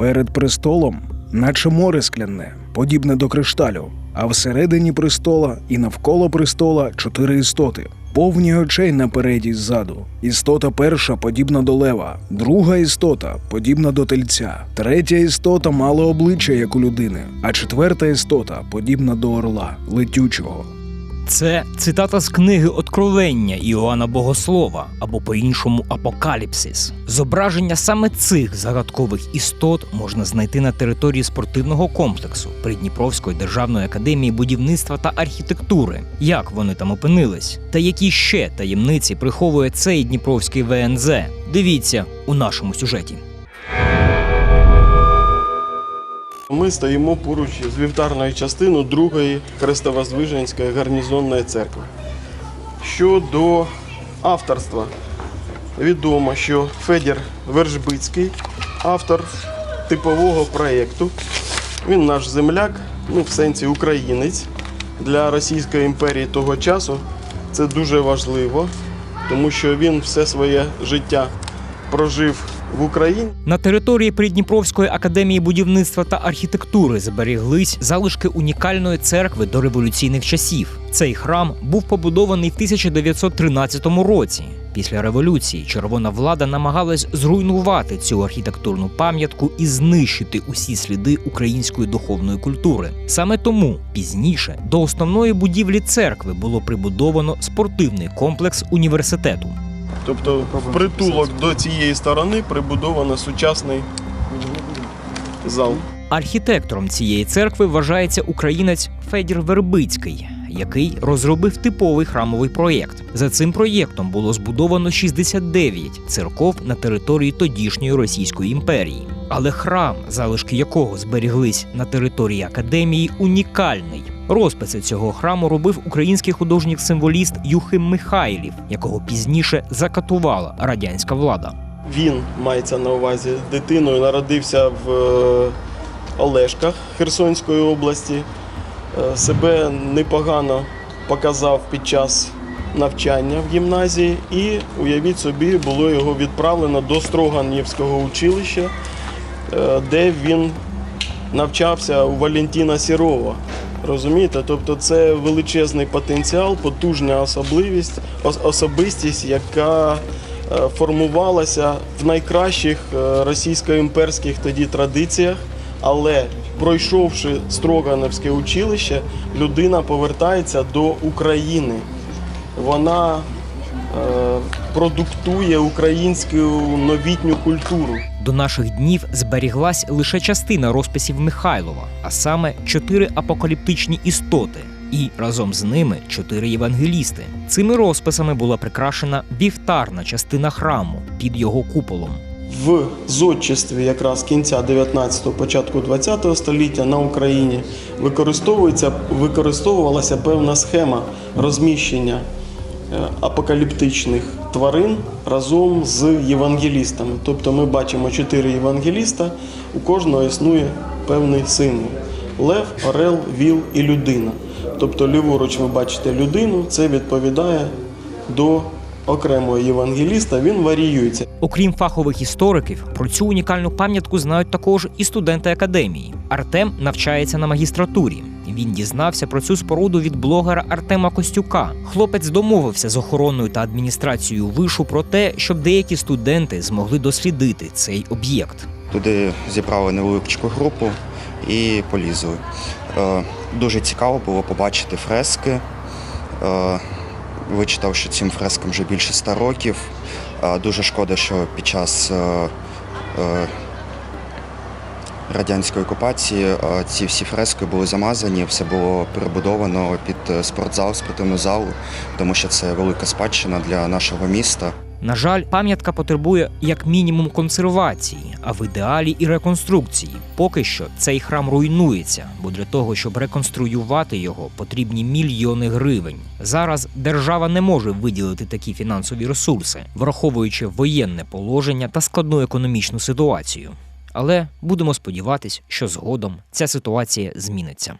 Перед престолом, наче море скляне, подібне до кришталю, а всередині престола і навколо престола чотири істоти. Повні очей напереді й ззаду. Істота перша подібна до лева, друга істота подібна до тельця, третя істота мала обличчя, як у людини, а четверта істота подібна до орла, летючого. Це цитата з книги Откровення Іоанна Богослова або по-іншому Апокаліпсис. Зображення саме цих загадкових істот можна знайти на території спортивного комплексу Придніпровської державної академії будівництва та архітектури. Як вони там опинились? Та які ще таємниці приховує цей Дніпровський ВНЗ? Дивіться у нашому сюжеті. Ми стоїмо поруч з вівтарною частиною другої Хрестовоздвиженської гарнізонної церкви. Щодо авторства, відомо, що Федір Вержбицький, автор типового проєкту. Він наш земляк, ну, в сенсі українець для Російської імперії того часу. Це дуже важливо, тому що він все своє життя прожив в Україні. На території Придніпровської академії будівництва та архітектури зберіглись залишки унікальної церкви до революційних часів. Цей храм був побудований в 1913 році. Після революції червона влада намагалась зруйнувати цю архітектурну пам'ятку і знищити усі сліди української духовної культури. Саме тому пізніше до основної будівлі церкви було прибудовано спортивний комплекс університету. Тобто в притулок до цієї сторони прибудовано сучасний зал. Архітектором цієї церкви вважається українець Федір Вербицький, який розробив типовий храмовий проєкт. За цим проєктом було збудовано 69 церков на території тодішньої Російської імперії. Але храм, залишки якого зберіглись на території академії, унікальний. Розписи цього храму робив український художник-символіст Юхим Михайлів, якого пізніше закатувала радянська влада. Він мається на увазі дитиною, народився в е, Олешках Херсонської області. Е, Себе непогано показав під час навчання в гімназії, і уявіть собі, було його відправлено до Строганівського училища, де він навчався у Валентина Сірова. Розумієте? Тобто це величезний потенціал, потужна особливість, ос- особистість, яка е, формувалася в найкращих е, російсько-імперських тоді традиціях, але пройшовши Строгановське училище, людина повертається до України. Вона е, продуктує українську новітню культуру. До наших днів зберіглась лише частина розписів Михайлова, а саме чотири апокаліптичні істоти, і разом з ними чотири євангелісти. Цими розписами була прикрашена вівтарна частина храму під його куполом. В зодчестві якраз кінця 19-го, початку 20-го століття на Україні використовується, використовувалася певна схема розміщення е, апокаліптичних тварин разом з євангелістами. Тобто ми бачимо чотири євангеліста, у кожного існує певний символ: лев, орел, віл і людина. Тобто, ліворуч ви бачите людину, це відповідає до окремого євангеліста, він варіюється. Окрім фахових істориків, про цю унікальну пам'ятку знають також і студенти академії. Артем навчається на магістратурі. Він дізнався про цю споруду від блогера Артема Костюка. Хлопець домовився з охороною та адміністрацією вишу про те, щоб деякі студенти змогли дослідити цей об'єкт. Туди зібрали невеличку групу і полізли. Е, Дуже цікаво було побачити фрески. Е, Вичитав, що цим фрескам вже більше ста років. Е, Дуже шкода, що під час радянської окупації е, ці всі фрески були замазані, все було перебудовано під е, спортзал, спортивну залу, тому що це велика спадщина для нашого міста. На жаль, пам'ятка потребує як мінімум консервації, а в ідеалі і реконструкції. Поки що цей храм руйнується, бо для того, щоб реконструювати його, потрібні мільйони гривень. Зараз держава не може виділити такі фінансові ресурси, враховуючи воєнне положення та складну економічну ситуацію. Але будемо сподіватись, що згодом ця ситуація зміниться.